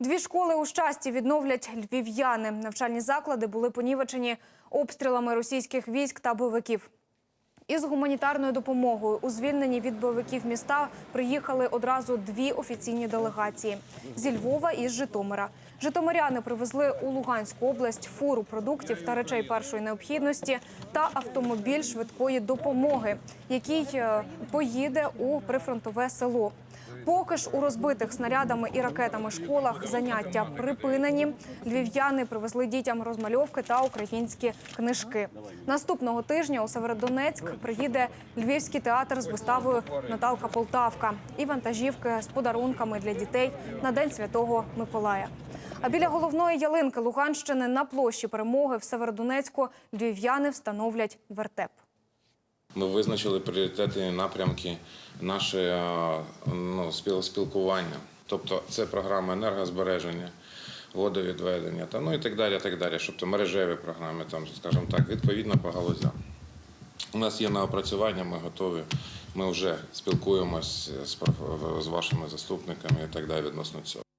Дві школи у щасті відновлять львів'яни. Навчальні заклади були понівечені обстрілами російських військ та бойовиків. Із гуманітарною допомогою у звільненні від бойовиків міста приїхали одразу дві офіційні делегації зі Львова і з Житомира. Житомиряни привезли у Луганську область фуру продуктів та речей першої необхідності та автомобіль швидкої допомоги, який е, поїде у прифронтове село. Поки ж у розбитих снарядами і ракетами школах заняття припинені. Львів'яни привезли дітям розмальовки та українські книжки. Наступного тижня у Северодонецьк приїде Львівський театр з виставою Наталка Полтавка і вантажівки з подарунками для дітей на День Святого Миколая. А біля головної ялинки Луганщини на площі перемоги в Северодонецьку львів'яни встановлять вертеп. Ми визначили пріоритетні напрямки нашого е, ну, спілкування. Тобто це програма енергозбереження, водовідведення та ну і так далі, так далі. Тобто мережеві програми, там, скажімо так, відповідно по галузям. У нас є на опрацювання, ми готові. Ми вже спілкуємось з, з вашими заступниками і так далі відносно цього.